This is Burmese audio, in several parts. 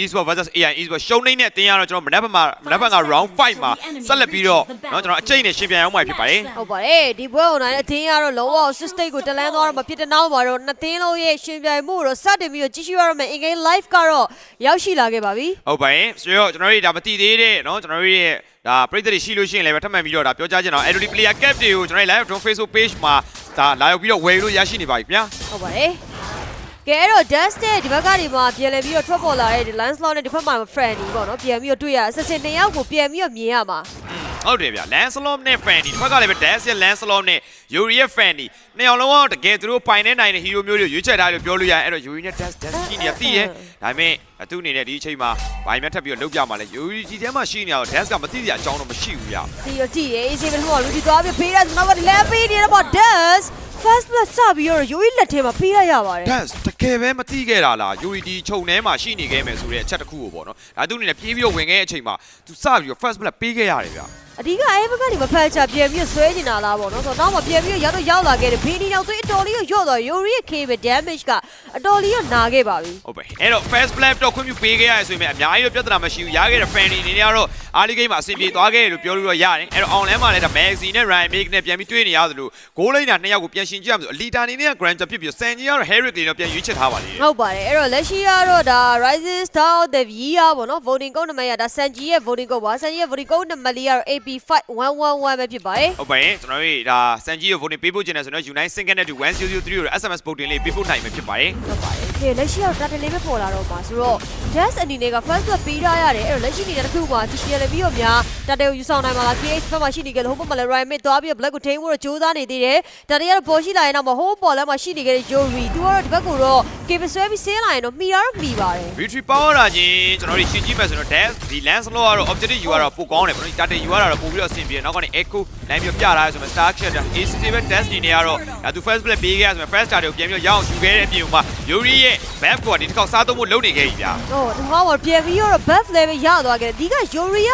e-sport versus AI e-sport ရှုံးနေတဲ့တင်းရတော့ကျွန်တော်မနက်ဖြန်မှာမနက်ဖြန်က round 5မှာဆက်လက်ပြီးတော့เนาะကျွန်တော်အချိန်နဲ့ရှင်ပြန်အောင်မှာဖြစ်ပါတယ် ဟုတ်ပါတယ်ဒီပွဲကိုနိုင်တဲ့အသင်းကတော့လောက system ကိုတလန်းသွားတော့မဖြစ်တဲ့နောက်မှာတော့နှစ်သင်းလုံးရဲ့ရှင်ပြိုင်မှုကိုတော့စတင်ပြီးတော့ကြည့်ရှုရမယ် in game live ကတော့ရောက်ရှိလာခဲ့ပါပြီ ဟုတ်ပါတယ်ဆိုတော့ကျွန်တော်တို့ဒါမတည်သေးတဲ့เนาะကျွန်တော်တို့ရဲ့ဒါပရိသတ်တွေရှိလို့ရှိရင်လည်းပဲထပ်မံပြီးတော့ဒါပြောကြားချင်တော့ Adobe Player Cap တွေကိုကျွန်တော်တို့ live တော့ Facebook page မှာဒါလာရောက်ပြီးတော့ဝယ်လို့ရရှိနေပါပြီခင်ဗျာ ဟုတ်ပါတယ် ကဲအဲ့တော့ dust တဲ့ဒီဘက်ကနေမှပြန်လည်ပြီးတော့ထွက်ပေါ်လာတဲ့ဒီ landslot နဲ့ဒီဘက်မှာ friend ကြီးပေါ့နော်ပြန်ပြီးတော့တွေ့ရ assassin နှစ်ယောက်ကိုပြန်ပြီးတော့မြင်ရမှာဟုတ်တယ်ဗျ Lancelot နဲ့ Fanny ဒီဘက်ကလည်းပဲ Dash ရဲ့ Lancelot နဲ့ Yuri ရဲ့ Fanny နှစ်ယောက်လုံးကတကယ်သူတို့ပိုင်နေနိုင်တဲ့ hero မျိုးတွေရွေးချယ်ထားလို့ပြောလို့ရတယ်အဲ့တော့ Yuri နဲ့ Dash Dash ရှိနေတာသိရဲ့ ဒါပေမဲ့သူ့အနေနဲ့ဒီအချိန်မှာဘာမှထပ်ပြီးတော့လုပ်ပြမှာလဲ Yuri ဒီထဲမှာရှိနေတော့ Dash ကမသိစရာအကြောင်းတော့မရှိဘူးဗျဒီရကြည့်ရေးစီဘယ်မှာလူဒီသွားပြီးဖေးရနောက်ကလမ်းပေးနေတော့ dust first blood စပြီးတော့ယူရီလက်ထဲမှာပေးရရပါတယ် Dash တကယ်ပဲမသိခဲ့တာလား Yuri ဒီခြုံထဲမှာရှိနေခဲ့မယ်ဆိုတဲ့အချက်တစ်ခုကိုပေါ့နော်ဒါသူ့အနေနဲ့ပြေးပြီးတော့ဝင်ခဲ့တဲ့အချိန်မှာသူစပြီးတော့ first blood ပေးခဲ့ရတယ်ဗျအဓိကအဲဘက်ကနေမဖက်ချပြန်ပြီးဆွဲနေတာလားပေါ့နော်ဆိုတော့နောက်မှပြန်ပြီးရောက်တော့ရောက်လာခဲ့တယ်ဘေးဒီနောက်သွေးအတော်လေးကိုရော့သွားယူရီရဲ့ KB damage ကအတော်လေးကိုနာခဲ့ပါပြီဟုတ်ပဲအဲ့တော့ first blood တော့ခွင့်ပြုပေးခဲ့ရတယ်ဆိုရင်အများကြီးတော့ပြဿနာမရှိဘူးရခဲ့တဲ့ Fanny အနေနဲ့ကတော့ early game မှာအဆင်ပြေသွားခဲ့တယ်လို့ပြောလို့တော့ရတယ်အဲ့တော့ online မှာလည်းဒါ Maxi နဲ့ Ryan Make နဲ့ပြန်ပြီးတွေ့နေရသလို goal line နှစ်ယောက်ကိုပြန်ရှင်ကြည့်ရမယ်ဆို Alita အနေနဲ့က Grand ဖြစ်ပြီးတော့ Sanji ကတော့ Herrick တွေတော့ပြန်ရွေးချယ်ထားပါလေဟုတ်ပါတယ်အဲ့တော့လက်ရှိကတော့ဒါ Rising Star of the Year ပေါ့နော် voting code နံပါတ်ရဒါ Sanji ရဲ့ voting code ပါ Sanji ရဲ့ voting code နံပါတ်လေးကတော့ AP5111 ပဲဖြစ်ပါတယ်ဟုတ်ပါရင်ကျွန်တော်တို့ဒါ Sanji ကို voting ပေးဖို့ကျင်တယ်ဆိုတော့ Unite Sync နဲ့တူ1003ကို SMS voting လေးပေးဖို့နိုင်မှာဖြစ်ပါတယ်ဟုတ်ပါတယ်။ ကဲလက်ရှိကတော့ data လေးပဲပေါ်လာတော့မှာဆိုတော့ Dash အနေနဲ့က first blood ပေးထားရတယ်အဲ့တော့လက်ရှိနေတဲ့တစ်ခုမှာဒီပြန်လည်းပြီးတော့များ data ကိုယူဆောင်နိုင်မှာလား KH ဘက်မှာရှိနေကြလို့ဟိုဘက်မှာလည်း Ryan Mid သွားပြီးတော့ Black ကိုထိန်းဖို့တော့ကြိုးစားနေသေးတယ်။ data ကတော့ပေါ်ရှိလာရင်တော့မဟိုးပေါ်လည်းမှာရှိနေကြတဲ့ Yuri သူကတော့ဒီဘက်ကိုတော့ cable ဆွဲပြီးဆင်းလာရင်တော့မှီတာတော့မှီပါတယ် Victory Power ရာချင်းကျွန်တော်တို့ရှင်းကြည့်မယ်ဆိုတော့ Dash ဒီ Lancelot ကတော့ objective ယူရတော့ပိုကောင်းတယ်ဗောနော်ဒီ data ယူရတာတော့ပိုပြီးတော့အဆင်ပြေတယ်နောက်ကနေ Echo နိုင်ပြီးတော့ပြထားရဆိုမှ Star Shot ဒါ ACC ပဲ Dash နေနေရတော့ဒါသူ first play ပေးခဲ့ရဆိုမှ first star တွေကိုပြန်ပြီးတော့ရအောင်ယူခဲ့တဲ့အပြင်မှာ Yuri ရဲ့ back ကဒီတစ်ခေါက်စားသုံးဖို့လုပ်နေခဲ့ပြီဗျာ။ဟုတ်ဒီမှာတော့ပြန်ပြီးတော့ buff level ရသွားခဲ့တယ်။ဒီက Yuri က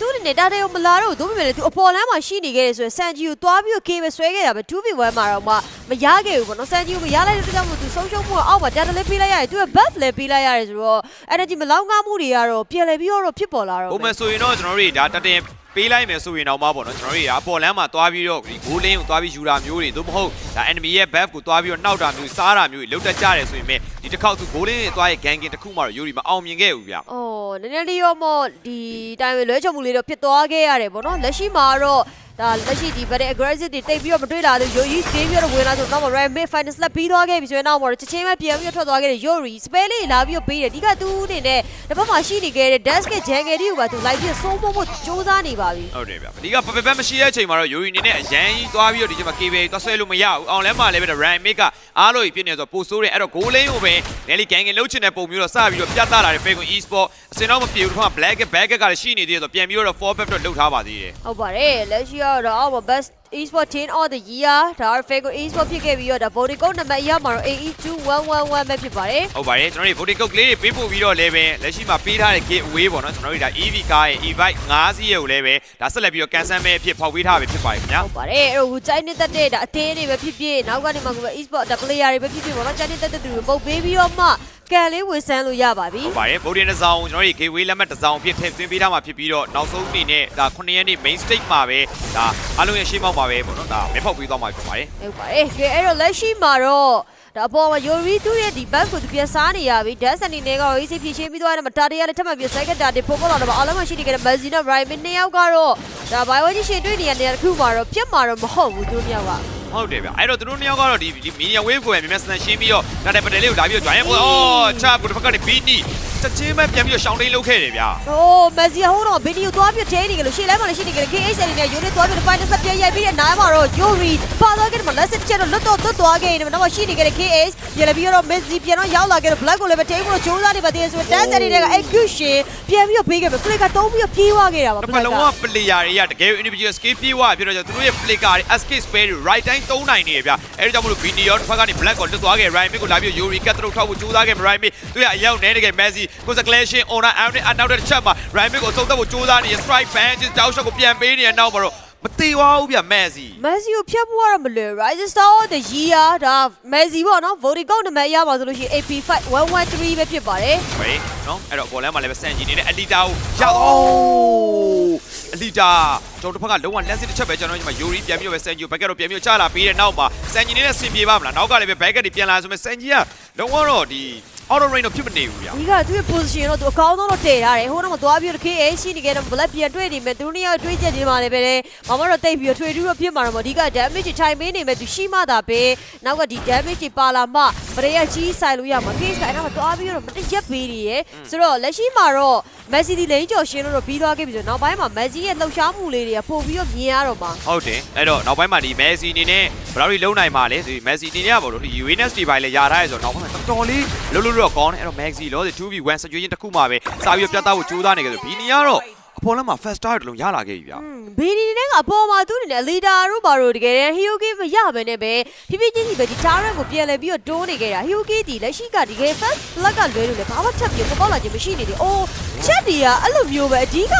သူ့အနေနဲ့ data ကိုမလာတော့ဘူးဒါပေမဲ့လည်းသူအပေါ်လမ်းမှာရှိနေခဲ့တယ်ဆိုရင် Sanji ကိုသွားပြီးတော့ cable ဆွဲခဲ့တာပဲ 2v1 မှာတော့မှမရခဲ့ဘူးပေါ့နော် Sanji ကိုမရလိုက်တဲ့အတွက်ကြောင့်မို့သူဆုံးရှုံးမှုကအောက်မှာ data လေးပေးလိုက်ရတယ်သူက buff လည်းပေးလိုက်ရတယ်ဆိုတော့ energy မလောင်းကားမှုတွေကတော့ပြန်လဲပြီးတော့ဖြစ်ပေါ်လာတော့ပုံမှန်ဆိုရင်တော့ကျွန်တော်တို့ဒါတတင် ပေးလိုက်မယ်ဆိုရင်တော့မပေါ့နော်ကျွန်တော်တို့ကအပေါ်လမ်းမှာသွားပြီးတော့ဒီ goal lane ကိုသွားပြီးယူတာမျိုးတွေသို့မဟုတ်ဒါ enemy ရဲ့ buff ကိုသွားပြီးတော့နှောက်တာမျိုးစားတာမျိုးတွေလုတ်တက်ကြတယ်ဆိုရင်ဒီတစ်ခေါက်သူ goal lane နဲ့သွားရဲ့ ganking တစ်ခုမှတော့ Yuri မအောင်မြင်ခဲ့ဘူးဗျအော်နည်းနည်းလေးရောမော့ဒီတိုင်းပဲလွဲချုံမှုလေးတော့ဖြစ်သွားခဲ့ရတယ်ပေါ့နော်လက်ရှိမှာတော့ ဒါလက်ရှိဒီ very aggressive တွေတိတ်ပြီးတော့မတွေ့လာသေးရိုရီသေးပြီးတော့ဝင်လာဆိုတော့မှ Ryan Mid finals လက်ပြီးသွားခဲ့ပြီဆိုရင်တော့မော်ချက်ချင်းပဲပြန်ပြီးထွက်သွားခဲ့တဲ့ Yuri spell လေးလာပြီးတော့ပေးတယ်ဒီကသူ့အနေနဲ့တစ်ဖက်မှာရှိနေခဲ့တဲ့ Dash က Jungle တွေကိုပါသူလိုက်ပြီးစိုးမိုးဖို့စူးစမ်းနေပါပြီဟုတ်တယ်ဗျဒီကပပပမရှိတဲ့အချိန်မှာတော့ Yuri အနေနဲ့အရန်ကြီးသွားပြီးတော့ဒီချိန်မှာ KB သွားဆွဲလို့မရဘူးအောင်လဲမှာလည်းပဲ Ryan Make ကအားလို့ပြည့်နေဆိုပိုဆိုးတယ်အဲ့တော့ goal lane ကိုပဲ Nelly ganking လုတ်ချင်တဲ့ပုံမျိုးတော့စပြီးတော့ပြတ်သားလာတယ် Falcon Esport အစင်တော့မပြေဘူးတော့ Black Back ကလည်းရှိနေသေးတယ်ဆိုပြန်ပြီးတော့4 back တော့လုတ်ထားပါသေးတယ်ဟုတ်ပါတယ်လက်ရှိကတော့အောက်မှာ best esport team of the year ဒါ Fago esport ဖြစ်ခဲ့ပြီးတော့ဒါ voting code နံပါတ်ရမှာတော့ AE2111 ပဲဖြစ်ပါတယ်ဟုတ်ပါတယ်ကျွန်တော်တို့ voting code ကလေးတွေပေးပို့ပြီးတော့လည်းပဲလက်ရှိမှာပေးထားတဲ့ giveaway ပေါ့နော်ကျွန်တော်တို့ဒါ EV ကားရဲ့ e-bike 5စီးရဲ့ကိုလည်းပဲဒါဆက်လက်ပြီးတော့ကန်ဆယ်မဲ့အဖြစ်ဖောက်ပေးထားပဲဖြစ်ပါတယ်ခင်ဗျာဟုတ်ပါတယ်အဲ့တော့ဟိုကြိုင်းနေတဲ့တဲ့ဒါအသေးတွေပဲဖြစ်ဖြစ်နောက်ကနေမှကို esport ဒါ player တွေပဲဖြစ်ဖြစ်ပေါ့နော်ကြိုင်းနေတဲ့တဲ့သူတွေပုတ်ပေးပြီးတော့မှ ကန်လေးဝင်ဆန်းလို့ရပါပြီဟုတ်ပါတယ် voting တစ်စောင်းကျွန်တော်တို့ giveaway လက်မှတ်တစ်စောင်းအဖြစ်ထည့်သွင်းပေးထားမှာဖြစ်ပြီးတော့နောက်ဆုံးအနေနဲ့ဒါ9ရက်နေ့ main stage မှာပဲဒါအားလုံးရဲ့ရှေ့မောက်မှာပဲပေါ့နော်ဒါမဲဖောက်ပေးသွားမှာဖြစ်ပါတယ်ဟုတ်ပါတယ်ကဲအဲ့တော့လက်ရှိမှာတော့ဒါအပေါ်မှာ Yori သူ့ရဲ့ဒီ back ကိုသူပြန်စားနေရပြီ Dash အနေနဲ့ကတော့ AC ဖြည့်ရှင်းပြီးသွားတယ်မှာတာတရားလည်းထပ်မံပြီး second တာတင်ပို့ပေါ်လာတော့အားလုံးမရှိနေကြတဲ့ Mazina Brian နှစ်ယောက်ကတော့ဒါ Biology ရှင်တွေ့နေရတဲ့တစ်ခုမှာတော့ပြတ်မှာတော့မဟုတ်ဘူးသူတို့နှစ်ယောက်က ဟုတ်တယ်ဗျအဲ့တော့သူတို့နှစ်ယောက်ကတော့ဒီဒီ media wave ကိုပဲမြန်မြန်ဆန်ဆန်ရှင်းပြီးတော့ဒါတဲ့ပတယ်လေးကိုလာပြီးတော့ join ပေါ်အော်ချာကိုတစ်ဖက်ကနေ beat နီ ချက်ချင်းပဲပြန်ပြီးတော့ရှောင်းတိန်လုပ်ခဲ့တယ်ဗျ။အိုးမက်ဆီဟိုတော့ဗီဒီယိုသွားပြတဲနေကြလို့ရှေ့လဲမှာလည်းရှိနေကြတယ် KH အနေနဲ့ယူနစ်သွားပြီးဖိုင်နယ်ဆက်ပြရိုက်ပြီးတဲ့နားမှာတော့ Yuri ပါသွားခဲ့တယ်မှာလက်စစ်တစ်ချက်တော့လွတ်တော့သွတ်သွားခဲ့တယ်နောက်မှရှိနေကြတဲ့ KH ပြန်လည်းပြီးတော့ Messi ပြန်တော့ရောက်လာခဲ့တော့ Black ကိုလည်းပဲထိန်းဖို့ကြိုးစားနေပါသေးတယ်ဆိုတော့ Dance အနေနဲ့က execution ပြန်ပြီးတော့ပေးခဲ့ပြီ Flick ကတုံးပြီးတော့ပြေးသွားခဲ့တာပါတစ်ဖက်လုံးက player တွေကတကယ် individual skill ပြေးသွားဖြစ်တော့ကျွန်တော်တို့ရဲ့ flicker တွေ escape spell တွေ right time သုံးနိုင်နေရဗျအဲ့ဒါကြောင့်မလို့ video တစ်ဖက်ကနေ black ကိုလွတ်သွားခဲ့ Ryan Mick ကိုလာပြီး Yuri ကတ်တော့ထောက်ဖို့ကြိုးစားခဲ့ Ryan Mick သူရအရောက်နေတကယ် Messi ကို clashing on out အနောက်တဲ့ချက်မှာ Ryan Mick ကိုစုံသက်ဖို့ကြိုးစားနေ strike ban တောက်ရှော့ကိုပြန်ပေးနေရနောက်မှာတော့မသေးပါဘူးဗျမက်ဆီမက်ဆီကိုဖျက်ဖို့ကတော့မလွယ် Rising Star of the Year ဒါမက်ဆီပေါ့နော် voting ကောက်နံပါတ်ရပါဆိုလို့ရှိရင် AP5 113ပဲဖြစ်ပါတယ်ဟေးနော်အဲ့တော့ဘောလမ်းမှာလည်းပဲစန်ဂျီနေနဲ့အလီတာကိုရတော့အလီတာကျွန်တော်တစ်ဖက်ကလုံးဝလက်စစ်တစ်ချက်ပဲကျွန်တော်ညီမယိုရီပြန်ပြီးတော့ပဲစန်ဂျီကိုဘက်ကတော့ပြန်ပြီးတော့ချလာပြီးတဲ့နောက်မှာစန်ဂျီနေနဲ့ဆင်ပြေပါမလားနောက်ကလည်းပဲဘက်ကတွေပြန်လာဆိုမဲ့စန်ဂျီကလုံးဝတော့ဒီ auto rain တော့ဖြစ်မနေဘူးဗျာဒီကသူ့ရဲ့ position တော့သူအကောင်းဆုံးတော့တည်ထားတယ်ဟိုတော့မသွားပြီးတော့ KA ရှိနေခဲ့တော့ black ပြန်တွေ့နေမယ်သူတို့နှစ်ယောက်တွေ့ချက်ချင်းမှလည်းပဲလေမမတော့တိတ်ပြီးတော့ထွေထူးတော့ဖြစ်မှာတော့မဟုတ်အဓိက damage ထိုင်ပေးနေမယ်သူရှိမှသာပဲနောက်ကဒီ damage တွေပါလာမှပရေရကြီးဆိုင်လို့ရမှာ case ကအဲ့ဒါမှသွားပြီးတော့မတရက်ပေးနေရယ်ဆိုတော့လက်ရှိမှာတော့ Messi ဒီလိန်ကျော်ရှင်းလို့တော့ပြီးသွားခဲ့ပြီဆိုတော့နောက်ပိုင်းမှာ Messi ရဲ့လှုပ်ရှားမှုလေးတွေကပို့ပြီးတော့မြင်ရတော့မှာဟုတ်တယ်အဲ့တော့နောက်ပိုင်းမှာဒီ Messi အနေနဲ့ ဘယ်လောက်ကြီးလုံးနိုင်မှာလဲဒီ Messi အနေနဲ့ကပေါ့လို့ဒီ Uranus တွေပိုင်းလည်းယာထားရဲဆိုတော့နောက်ပိုင်းမှာတော်တော်လေးလုံးလုံးတော့ကောင်းတယ်အဲ့တော့ Messi လောဒီ 2v1 situation တစ်ခုမှပဲစာပြီးတော့ပြသဖို့ကြိုးစားနေကြတယ်ဘီနီကတော့အပေါ်လမ်းမှာ first star တလုံးရလာခဲ့ပြီဗျာဘီနီနဲ့ကအပေါ်မှာသူ့အနေနဲ့လီဒါတို့ဘာလို့တကယ်တမ်းဟီယိုကီမရဘဲနဲ့ပဲဖြည်းဖြည်းချင်းစီပဲဒီတားရက်ကိုပြန်လဲပြီးတော့တိုးနေခဲ့တာဟီယိုကီဒီလက်ရှိကဒီကယ် first blood ကလွဲလို့လေဘာမှထပ်ပြီးပေါက်လာခြင်းမရှိနေတယ်အိုးချက်ဒီကအဲ့လိုမျိုးပဲအဓိက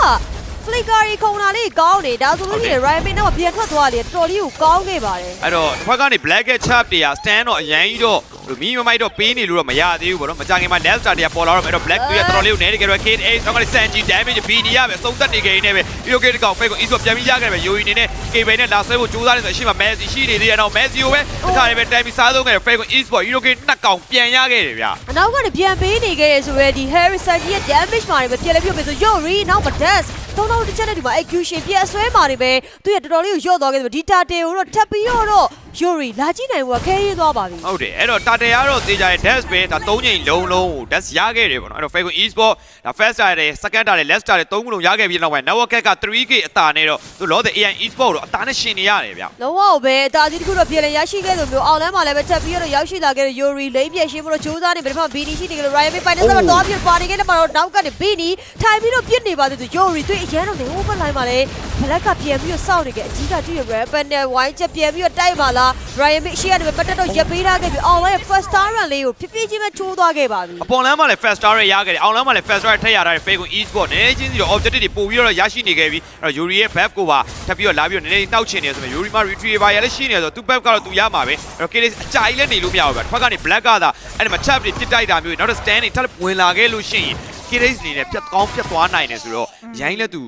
flicker ရီခုံတာလေးကောင်းနေဒါဆိုလို့ရှိရင် Ryan May တော့ပြန်ထွက်သွားလေတော်တော်လေးကိုကောင်းခဲ့ပါတယ်အဲ့တော့တစ်ဖက်ကနေ black cat chap တွေက stand တော့အရန်ကြီးတော့မီမမိုက်တော့ပေးနေလို့တော့မရသေးဘူးပေါ့နော်မကြခင်မှာ left star တွေကပေါ်လာတော့အဲ့တော့ black တွေကတော်တော်လေးကိုနေနေကြတော့ kid 8တော့ကနေ sanji damage ဘီနီရပဲစုံသက်နေကြနေပဲပြီးတော့ kid ကောင် fake ကို east ပြန်ပြီးရခဲ့တယ်ပဲ UAE နေနဲ့ KB နဲ့လာဆွဲဖို့ကြိုးစားနေဆိုအရှိမ Messi ရှိနေသေးတယ်တော့ Messi ကိုပဲတစ်ခါလေးပဲတိုင်ပြီးစားဆုံးခဲ့တယ် fake ကို east ပေါ် Euro kid နှစ်ကောင်ပြန်ရခဲ့တယ်ဗျာအနောက်ကနေပြန်ပေးနေခဲ့ရဆိုရဲဒီ Harrison ကြီးရဲ့ damage မှာတွေပဲပြန်လဲပြုတ်ပြီဆို Yori နောက်မ dash သုံးတော့တစ်ချက်နဲ့ဒီမှာ execution ပြအဆွဲမှာတွေပဲသူရတော်တော်လေးကိုရော့သွားခဲ့တယ်ဒီတာတေကိုတော့ထပ်ပြီးတော့ Yori လာကြည့်နိုင်ဘူးကခဲရေးသွားပါပြီဟုတ်တယ်အဲ့တော့တာတယ်ကတော့သေးကြတဲ့ dash ပဲဒါ၃ချိန်လုံးလုံးကို dash ရခဲ့တယ်ပေါ့နော်အဲ့တော့ fake ကို east ပေါ်ဒါ first star တယ် second star တယ် left star တယ်သုံးခုလုံးရခဲ့ပြီးတော့မှ network က 3k အတာနဲ့တော့သူလောတဲ့ AI east ပေါ်တော့အတာနဲ့ရှင်နေရတယ်ဗျာလုံးဝပဲအတားကြီးတစ်ခုတော့ပြည်လဲရရှိခဲ့လို့မျိုးအောင်လမ်းမှာလည်းပဲထပ်ပြီးတော့ရောက်ရှိလာခဲ့တဲ့ Yori လိမ့်ပြည့်ရှင်းဖို့တော့ကြိုးစားနေပြီဒါမှ Bini ရှိနေကြလို့ Ryan May ပိုင်းနဲ့ဆက်တော့ပြပါနေခဲ့တယ်မှာတော့နောက်ကနေ Bini ထိုင်ပြီးတော့ပြစ်နေပါသေးတယ် Yori တွေ့အရန်တော့နေ over line မှာလည်း Black ကပြန်ပြီးတော့စောင့်နေခဲ့အကြီးကတွေ့ရ Rapper နဲ့ Wine ချက်ပြန်ပြီးတော့တိုက်ပါလား Ryan May ရှိရတယ်ပဲပတ်တက်တော့ရပ်ပေးထားခဲ့ပြီ online first star run လေးကိုဖြည်းဖြည်းချင်းပဲချိုးသွားခဲ့ပါပြီအပေါ်လမ်းမှာလည်း fast star ရရခဲ့တယ်အောင်လမ်းမှာလည်း fast star ထည့်ရတာတဲ့ fake ကို east ပေါ်နည်းနည်းချင်းစီတော့ objective တွေပို့ပြီးတော့ရရှိနေခဲ့ပြီအဲ့တော့ Yuri ရဲ့ buff ကိုပါထပ်ပြီးတော့လာပြီးတော့နည်းနည်းတောက်ချင်နေဆိုတော့ Yuri မှာ retriever ရလည်းရှိနေဆိုတော့သူ buff ကတော့သူရမှာပဲအဲ့တော့ KD အကြာကြီးလည်းနေလို့မရဘူးဗျတစ်ဖက်ကနေ black ကသာအဲ့ဒီမှာ chap တွေပြစ်တိုက်တာမျိုးနောက်တော့ stand တွေထပ်ဝင်လာခဲ့လို့ရှိရင် KD အနေနဲ့ပြတ်ကောင်းပြတ်သွားနိုင်တယ်ဆိုတော့ရိုင်းလည်းသူ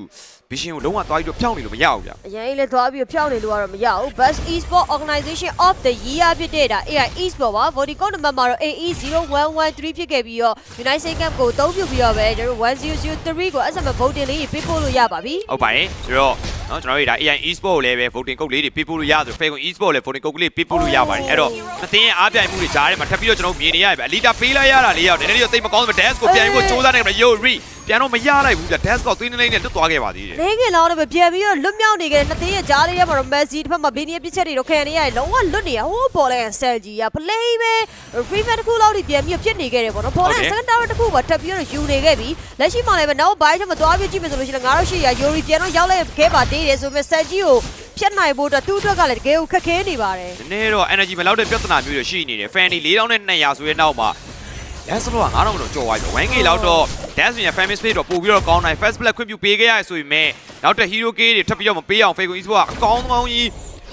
vision ကိုလုံးဝသွားပြီးတော့ဖြောင်းနေလို့မရဘူးဗျအရင်လည်းသွားပြီးတော့ဖြောင်းနေလို့ကတော့မရဘူး Best Esport Organization of the Year ဖြစ်တဲ့ဒါ AI Esport ပါ Vodicon နံပါတ်မှာတော့ AE0113 ဖြစ်ခဲ့ပြီးတော့ United Cup ကိုအသုံးပြုပြီးတော့ပဲကျွန်တော်1003ကို SMS voting လေးပေးပို့လို့ရပါပြီဟုတ်ပါရဲ့ဆိုတော့နော်ကျွန်တော်တို့ဒါ AI eSport ကိုလည်းပဲ voting code လေးတွေပေးပို့လို့ရဆို Facebook eSport လည်း voting code လေးပေးပို့လို့ရပါတယ်အဲ့တော့မသိရင်အားပြိုင်မှုတွေကြားထဲမှာထပ်ပြီးတော့ကျွန်တော်မြင်နေရတယ်ဗျအလီတာပေးလိုက်ရတာလေးရောက်နည်းနည်းလေးသိမကောင်းဘူး dash ကိုပြန်ပြီးတော့စူးစမ်းနေတယ် yo re ပြန်တော့မရလိုက်ဘူးဗျ dash ကိုသွင်းနေလေးနဲ့လွတ်သွားခဲ့ပါသေးတယ်နေငယ်လောင်းနဲ့ပဲပြန်ပြီးတော့လွတ်မြောက်နေခဲ့တဲ့နှစ်သိန်းရဲ့ကြားလေးထဲမှာတော့ Messi တစ်ဖက်မှာ Bini ရဲ့ပြစ်ချက်တွေတော့ခံနေရတယ်လုံးဝလွတ်နေရဟိုးပေါ်လဲဆယ်ကြီးက play ပဲ free man တစ်ခုလောက်ထိပြန်ပြီးဖြစ်နေခဲ့တယ်ပေါ့နော်ပေါ်လဲ second tower တစ်ခုပါထပ်ပြီးတော့ယူနေခဲ့ပြီလက်ရှိမှာလည်းပဲနောက်ဘိုင်းထဲမှာသွားပြီးကြည့်မယ်ဆိုလို့ရှိရင်ငါတို့ရှိရ Yuri ပြန်တော့ရောက်လိုက်ခဲ့ပါသေးတယ်ဆိုပေမဲ့ဆယ်ကြီးကိုဖြတ်နိုင်ဖို့အတွက်သူ့အတွက်ကလည်းတကယ်ကိုခက်ခဲနေပါတယ်နည်းနည်းတော့ energy မလောက်တဲ့ပြဿနာမျိုးတွေရှိနေတယ် fan 4200ဆိုတဲ့နောက်မှာ dash တော့9000တော့ကြော်သွားပြီ 1k လောက်တော့ dash ရဲ့ fan space တော့ပို့ပြီးတော့ကောင်းနိုင် first black ခွင့်ပြုပေးခဲ့ရဆိုပေမဲ့နောက်တဲ့ hero k တွေထပ်ပြီးတော့မပေးအောင် Facebook eSport ကအကောင်းကောင်းကြီး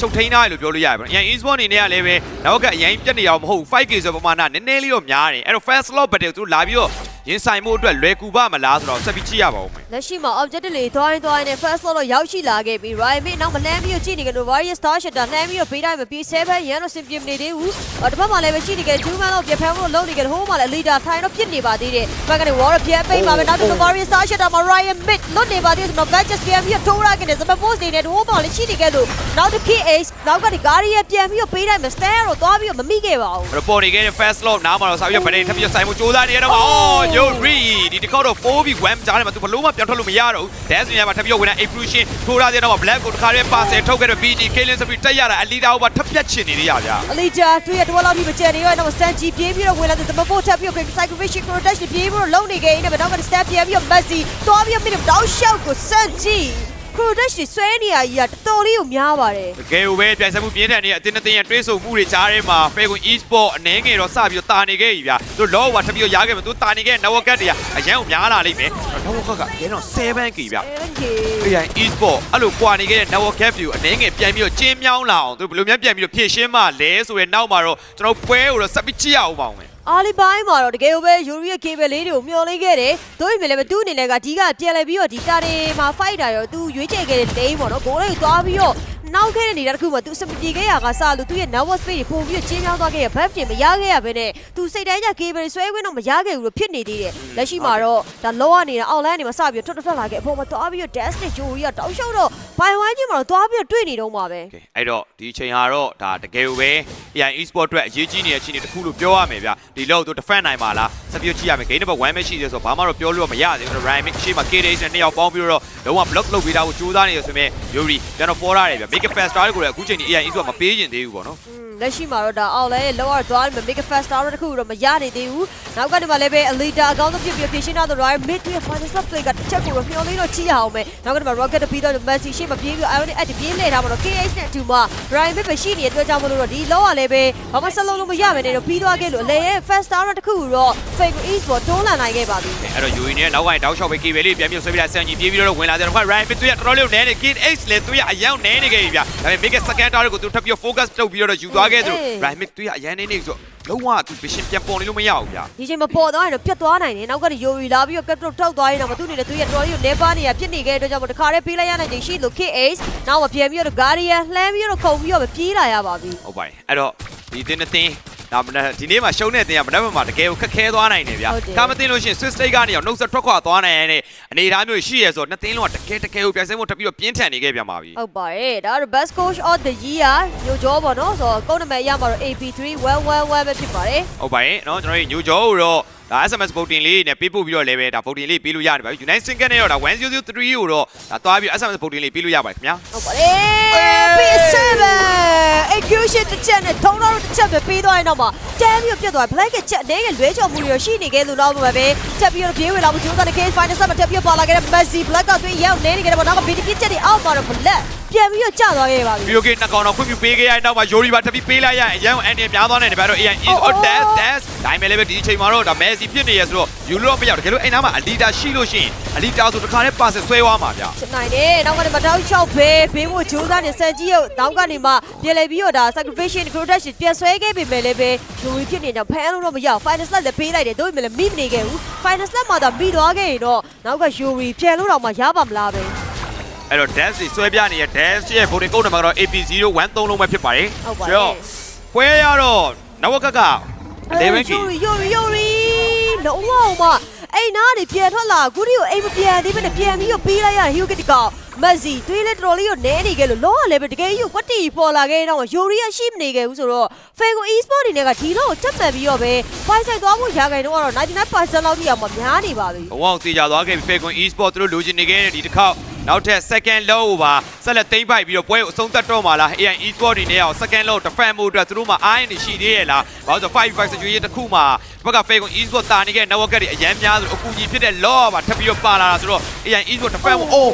ချုပ်ထိန်းထားရလို့ပြောလို့ရတယ်ဗျ။အရင် e-sport အနေနဲ့ကလည်းပဲနောက်ကအရင်ပြတ်နေအောင်မဟုတ်ဘူး 5k ဆိုပမာဏနည်းနည်းလေးတော့များတယ်။အဲ့တော့ first slot battle သူတို့လာပြီးတော့ရင်ဆိုင်မှုအတွက်လွယ်ကူပါမလားဆိုတော့ဆက်ပြီးကြည့်ရပါဦးမယ်လက်ရှိမှာ objective တွေတွိုင်းတွိုင်းနဲ့ first slot တော့ရောက်ရှိလာခဲ့ပြီ Ryan May နောက်မလန်းပြီးတော့ကြည့်နေကြလို့ Warrior Star Shatter နှမ်းပြီးတော့ပေးတိုင်းမပြီး7ရန်တော့စင်ပြမနေသေးဘူးအော်တစ်ဖက်မှာလည်းပဲရှိနေကြ Two Man တော့ပြဖမ်းဖို့လုပ်နေကြတယ်ဟိုမှာလည်း leader ထိုင်တော့ဖြစ်နေပါသေးတယ်ဘက်ကနေ Warrior ပြပိတ်ပါပဲနောက်တစ်ခါ Warrior Star Shatter မှာ Ryan Mid လွတ်နေပါသေးတယ်တော့ Badges ပြန်ပြီးတော့ထိုးရခဲ့တယ် Super Force တွေနဲ့ဟိုမှာလည်းရှိနေကြလို့နောက်တစ် King Ace နောက်ကနေ Guardian ပြန်ပြီးတော့ပေးတိုင်းမ stand တော့သွားပြီးတော့မမိခဲ့ပါဘူး။ report နေခဲ့တဲ့ first slot နားမှာတော့စာရွက်ဗဒိထပ်ပြီးတော့ဆိုင်မှုစူးစမ်းနေရတော့အော် yo re ဒီတစ်ခေါက်တော့4ပြီး1ကြားထဲမှာသူဘလို့မှပြောင်းထွက်လို့မရတော့ဘူး။ dash နေရာမှာထပ်ပြီးတော့ဝင်တဲ့ impulsion ထိုးရတဲ့တော့ black ကိုတစ်ခါတည်း pass ထုတ်ခဲ့တဲ့ BG Kalen ဆိုပြီးတက်ရတာအလီတာဟိုပါထပ်ပြတ်ချင်နေရရဗျာအလီဂျာတွေ့ရတော့လောက်ပြီးမကျန်နေရောတော့စန်ဂျီပြေးပြီးတော့ဝင်လာတဲ့သမဖို့ထပ်ပြီးတော့ sacrifice crodash ပြေးပြီးတော့လုံနေခဲ့နေပဲတော့က step ပြေးပြီးတော့ Messi တွားပြီးတော့တောက်ရှောက်ကိုစန်ဂျီ crodash ဆွဲနေရကြီးကတော်တော်လေးကိုများပါတယ်။တကယ်ကိုပဲပြိုင်ဆိုင်မှုပြင်းထန်နေတဲ့အတင်းအတင်းရဲ့တွေးဆုံမှုတွေကြားထဲမှာ Fagon e-sport အနှဲငယ်တော့စပြီးတော့တာနေခဲ့ပြီဗျာ။သူလောဝါထပ်ပြီးရခဲ့မယ်သူတာနေခဲ့ network တွေကအရန်ကိုများလာလိမ့်မယ် network ကရဲတော့ 7k ဗျ 7k AI e-sport အဲ့လိုကွာနေခဲ့တဲ့ network cap ကိုအနေငယ်ပြန်ပြီးတော့ကျင်းမြောင်းလာအောင်သူဘယ်လိုများပြန်ပြီးတော့ဖြည့်ရှင်းမှလဲဆိုရဲနောက်မှာတော့ကျွန်တော်ပွဲကိုတော့ဆက်ပြီးကြည့်ရအောင်ပါဦးမယ် အာလီဘိုင်းမှာတော့တကယ်ပဲယူရီရဲ့ cable လေးတွေကိုမျောလိုက်ခဲ့တယ်။တို့ရင်လည်းသူ့အနေနဲ့ကဒီကပြန်လဲပြီးတော့ဒီတာတွေမှာ fight တာရောသူရွေးချယ်ခဲ့တဲ့ lane ပေါ့နော်။ဂိုးလေးကိုသွားပြီးတော့ နောက်ခဲ့တဲ့နေတာတစ်ခုမှာသူအဆင်မပြေခဲ့ရကစလို့သူ့ရဲ့ network speed ကိုပုံပြီးချင်းချောင်းသွားခဲ့ရ buff ပြင်မရခဲ့ရဘဲနဲ့သူစိတ်တိုင်းကျ cable ဆွဲခွင့်တော့မရခဲ့ဘူးလို့ဖြစ်နေသေးတယ်လက်ရှိမှာတော့ဒါလောရနေတာ online နေမှာစပြီးထွက်ထွက်လာခဲ့အပေါ်မှာသွားပြီးတော့ dash နဲ့ joey ကတောက်လျှောက်တော့ by one ကြီးမှာတော့သွားပြီးတော့တွေ့နေတော့မှာပဲအဲ့တော့ဒီအချိန်ဟာတော့ဒါတကယ်ပဲ AI e-sport အတွက်အရေးကြီးနေတဲ့ချင်းတွေတစ်ခုလို့ပြောရမယ်ဗျဒီလောက်သူ defend နိုင်ပါလားစပြုတ်ကြည့်ရမယ် game number 1ပဲရှိသေးဆိုတော့ဘာမှတော့ပြောလို့မရသေးဘူး rhyme ရှေ့မှာ KDA နဲ့နှစ်ယောက်ပေါင်းပြီးတော့လုံးဝ block လုပ်ပေးတာကိုကြိုးစားနေရဆိုမြဲ Yuri ကျွန်တော်ပေါ်ရတယ်ဗျ make a fast start ကိုလည်းအခုချိန်ဒီ AI e-sport မပေးရင်သေးဘူးပေါ့နော်อืมလက်ရှိမှာတော့ဒါအောက်လဲလောရသွားမယ် make a fast star တခုတော့မရနေသေးဘူးနောက်ကနေမှလည်းပဲ elite အကောင်းဆုံးဖြစ်ပြီးဖြည့်ရှင်းတော့ right mid ရဲ့ final stop play ကတစ်ချက်ကိုတော့မျောလေးတော့ချိရအောင်မယ်နောက်ကနေမှ rocket တပြီးတော့ messi ရှေ့မှာပြေးပြီး iron နဲ့ at ပြေးလဲထားမှာတော့ KH နဲ့2မှာ right mid ပဲရှိနေတဲ့အတွက်ကြောင့်မလို့တော့ဒီလောကလည်းပဲဘာမှဆက်လုံးလို့မရမယ်နဲ့တော့ပြီးသွားခဲ့လို့အလဲရဲ့ fast star တခုတော့ fake esport တွန်းလှန်နိုင်ခဲ့ပါပြီအဲ့တော့ Yuri နဲ့နောက်ကနေတောက်လျှောက်ပဲ KB လေးပြန်ပြီးဆွဲပြလိုက်ဆန်ကြီးပြေးပြီးတော့ဝင်လာတယ်တော့ Ryan Mix သူရတော်တော်လေးနဲနေ Kid X လည်းသူရအယောင်နဲနေခဲ့ပြီဗျဒါပေမဲ့ make a second tower ကိုသူထပ်ပြီး focus လုပ်ပြီးတော့ယူသွားခဲ့တယ် Ryan Mix သူရအရန်နေနေဆိုလုံးဝသူ vision ပြန်ပေါ်နေလို့မရဘူးဗျဒီချိန်မှာပေါ်သွားရင်တော့ပြတ်သွားနိုင်တယ်နောက်ကနေယိုရီလာပြီးတော့ကတ်တော့ထောက်သွားရင်တော့မသူ့အနေနဲ့သူရဲ့တော်ရီကိုနေပါနေရဖြစ်နေခဲ့တဲ့အတွက်ကြောင့်မို့တခါတည်းပေးလိုက်ရနိုင်ချိန်ရှိလို့ KH နောက်မှပြန်ပြီးတော့ Guardian လှမ်းပြီးတော့ခုံပြီးတော့ပြေးလာရပါပြီဟုတ်ပါတယ်အဲ့တော့ဒီတင်းတစ်တင်း ဒါမနဲ့ဒီနေ့မှာရှုံးတဲ့တင်ကမနက်မှတကယ်ကိုခက်ခဲသွားနိုင်တယ်ဗျာ။ကာမတင်လို့ရှိရင် Swiss State ကနေတော့နှုတ်ဆက်ထွက်ခွာသွားနိုင်တဲ့အနေအထားမျိုးရှိရဲဆိုတော့နှစ်တင်းလုံးကတကယ်တကယ်ကိုပြိုင်ဆိုင်မှုတက်ပြီးတော့ပြင်းထန်နေခဲ့ပြန်ပါပြီ။ဟုတ်ပါရဲ့။ဒါကတော့ Best Coach of the Year ညိုကျော်ပေါ့နော်။ဆိုတော့ကုန်းနံပါတ်ရမှာတော့ AP3 111ပဲဖြစ်ပါတယ်။ဟုတ်ပါရဲ့။နော်ကျွန်တော်တို့ညိုကျော်ကိုတော့ဒါ SMS voting လေးနဲ့ပေးပို့ပြီးတော့လည်းပဲဒါ voting လေးပေးလို့ရတယ်ဗျာ United Single နဲ့တော့ဒါ1003ကိုတော့ဒါသွားပြီး SMS voting လေးပေးလို့ရပါတယ်ခင်ဗျာဟုတ်ပါတယ် P7 execution တစ်ချက်နဲ့ထုံးတော့တစ်ချက်ပဲပေးသွားရင်တော့မှတန်းပြီးတော့ပြတ်သွား black ကချက်အနေနဲ့လွဲချော်မှုတွေရရှိနေခဲ့လို့တော့မှာပဲချက်ပြီးတော့ပြေးဝင်လာမှုကျိုးတဲ့ case final set မှာတက်ပြီးပါလာခဲ့တဲ့ Messi black ကသွင်းရောက်နေနေခဲ့တယ်ပေါ့နောက်က BTP ချက်တွေအောက်မှာတော့ black ပြန်ပြီးတော့ကျသွားခဲ့ပါပြီပြီးတော့ကနှစ်ကောင်တော့ခွင့်ပြုပေးခဲ့ရတဲ့နောက်မှာ Yori ပါတပိပေးလိုက်ရအရန်အန်တယ်များသွားနေတယ်ဗျာတော့ AI is Oh, oh. on dash dash ဒါပေမဲ့လည်းပဲဒီအချိန်မှာတော့ဒါ Messi ဖြစ်နေရဆိုတော့ယူလို့တော့မရဘူးတကယ်လို့အဲ့နားမှာအလီတာရှိလို့ရှိရင်အလီတာဆိုတခါနဲ့ပါဆက်ဆွဲသွားမှာဗျာချစ်နိုင်တယ်နောက်ကနေမတောက်ချောက်ပဲဘေးဖို့ဂျိုးသားနဲ့စန်ကြီးရဲ့နောက်ကနေမှပြန်လဲပြီးတော့ဒါ sacrifice protection ပြန်ဆွဲခဲ့ပေမဲ့လည်းပဲဂျိုဝီဖြစ်နေတာဖန်လို့တော့မရဘူး final slot လည်းပေးလိုက်တယ်တို့ပေမဲ့လည်းမိမနေခဲ့ဘူး final slot မှာတော့မိသွားခဲ့ရင်တော့နောက်ကဂျိုဝီပြန်လို့တော့မှရပါမလားပဲ အဲ့တော့ dash တွေဆွဲပြနေတဲ့ dash ရဲ့ voting code နံပါတ်ကတော့ AP013 လုံးပဲဖြစ်ပါတယ်ဟုတ်ပါဆိုတော့ပွဲရတော့နဝကက 11k ယိုရီယိုရီယိုရီလုံးဝမှအဲ့နားနေပြန်ထွက်လာဂူရီကိုအိမ်မပြန်သေးဘဲနဲ့ပြန်ပြီးတော့ပေးလိုက်ရဟီယိုကတီကောင်မက်ဆီတွေးလက်တော်တော်လေးကိုနဲနေခဲ့လို့လောကလည်းပဲတကယ်ကြီးကိုကွက်တီပေါ်လာခဲ့တော့ယိုရီကရှိမနေခဲ့ဘူးဆိုတော့ဖေကို e-sport တွေနဲ့ကဒီတော့တက်မှန်ပြီးတော့ပဲဖိုင်ဆိုင်သွားဖို့ရာခိုင်တော့ကတော့99%လောက်ထိအောင်မများနေပါပြီဘဝအောင်တေချာသွားခဲ့ပြီ Falcon e-sport သူတို့လိုချင်နေခဲ့တဲ့ဒီတစ်ခေါက် နောက်ထပ် second low ကိုပါဆက်လက်သိမ့်ပိုက်ပြီးတော့ပွဲကိုအဆုံးသတ်တော့မှာလား AI e-sport တွေနဲ့အောင် second low defend မှုအတွက်သူတို့မှာအားရင်ရှိသေးရဲ့လားဘာလို့ဆို5 5 situation တစ်ခုမှာဒီဘက်က Falcon e-sport တာနေခဲ့ network တွေအရန်များဆိုအကူကြီးဖြစ်တဲ့ law ပါထပ်ပြီးတော့ပါလာတာဆိုတော့ AI e-sport defend မှုအိုး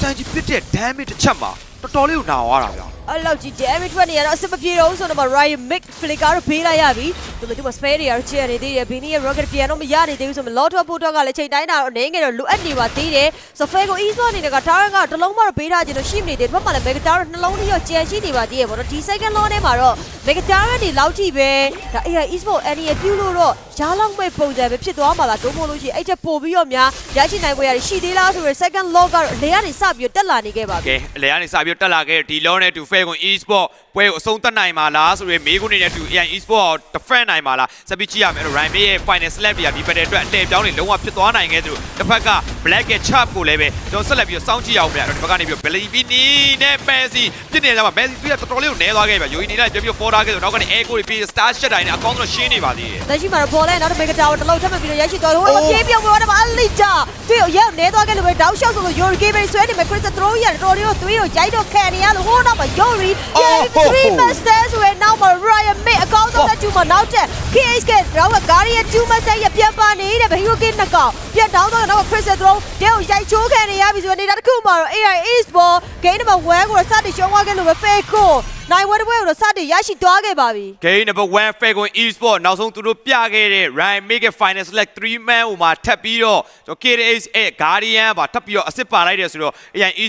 စံကြီးဖြစ်တဲ့ damage တစ်ချက်မှာတော်တော်လေးကိုနာသွားတာဗျာ အဲ့လောက်ကြီး damage ထွက်နေရတော့အစမပြေတော့ဘူးဆိုတော့ Ryan Mick Flicker တော့ပေးလိုက်ရပြီဒီမှာဒီမှာ spare တွေကတော့ချဲနေသေးတယ်ဘီနီရဲ့ rocket ပြန်တော့မရနေသေးဘူးဆိုတော့ Lord of Portal ကလည်းချိန်တိုင်းတာတော့နေငယ်တော့လိုအပ်နေပါသေးတယ်ဆိုတော့ Fago e-sport အနေနဲ့က Taran ကတစ်လုံးမှတော့ပေးထားခြင်းလို့ရှိမနေသေးဘူးဘက်မှာလည်း Mega Taran နှလုံးထိရောကြံရှိနေပါသေးတယ်ပေါ့နော်ဒီ second law ထဲမှာတော့ Mega Taran တွေလောက်ထိပဲဒါ AI e-sport NEA ပြုလို့တော့ရားလောက်မဲ့ပုံစံပဲဖြစ်သွားမှာလားဒုမို့လို့ရှိရင်အဲ့ချက်ပို့ပြီးတော့များရရှိနိုင်ပွဲရတယ်ရှိသေးလားဆိုတော့ second law ကတော့လေကနေစပြီးတော့တက်လာနေခဲ့ပါပြီကဲအလဲကနေစပြီးတော့တက်လာခဲ့ဒီ law နဲ့တူ Falcon e-sport ပွဲကိုအဆုံးသတ်နိုင်မှာလားဆိုရင်မေးခွန်းနေနဲ့တူ AI e-sport ကို defend နိုင်မှာလားစပြီးကြည့်ရမယ်အဲ့တော့ Ryan May ရဲ့ final slap တွေကဒီ battle အတွက်အလဲပြောင်းနေလုံးဝဖြစ်သွားနိုင်ခဲ့သူတစ်ဖက်က Black ရဲ့ chap ကိုလည်းပဲကျွန်တော်ဆက်လက်ပြီးတော့စောင့်ကြည့်အောင်ဗျာအဲ့တော့ဒီဘက်ကနေပြီးတော့ Bellini နဲ့ Messi ဖြစ်နေကြမှာ Messi သူကတော်တော်လေးကိုနဲသွားခဲ့ဗျာယိုအီနီလိုက်ပြန်ပြီးတော့ forward ခဲ့ဆိုနောက်ကနေ air ကိုပြီး star shot တိုင်းနဲ့အကောင်းဆုံးရှင်းနေပါသေးတယ်လက်ရှိမှာတော့ပေါ်လဲနောက်တော့မေဂတာကိုတစ်လုံးထပ်မပြီးတော့ရရှိသွားတယ်ဟိုကပြေးပြောင်းပြောင်းတော့အလီတာသူ့ကိုရောက်နေသွားခဲ့လို့ပဲတောက်လျှောက်ဆိုလို့ Yori Game ဆွဲနေမယ် Chris Throw ရတော်တော်ကိုသွေးကိုရိုက်တော့ခံနေရလို့ဟိုနောက်မှာ Yori 3 Master ဆိုရင်နောက်မှာ Ryan May အကောင်းဆုံးနောက်တဲ့ကျူမနောက်တဲ့ KH ကတော့ဂါရီရဲ့ကျူမဆက်ရပြန်ပါနေတဲ့ဘဟီယိုကင်းနှစ်ကောင်ပြန်တောင်းတော့တော့ Chris Throw တဲကိုရိုက်ချိုးခံနေရပြီဆိုတော့နေတာတစ်ခုမှာတော့ AI Esport game number 1ကိုစတင်ရှုံးသွားခဲ့လို့ပဲ fake ကိုနိုင်ဝဲတဲ့ပွဲကိုတော့စတင်ရရှိသွားခဲ့ပါပြီ Game number 1 Falcon Esport နောက်ဆုံးသူတို့ပြခဲ့တဲ့ Ryan Make Final Select 3 man ဟိုမှာထပ်ပြီးတော့ KDH အဲ Guardian ပါထပ်ပြီးတော့အစ်စ်ပါလိုက်တယ်ဆိုတော့ AI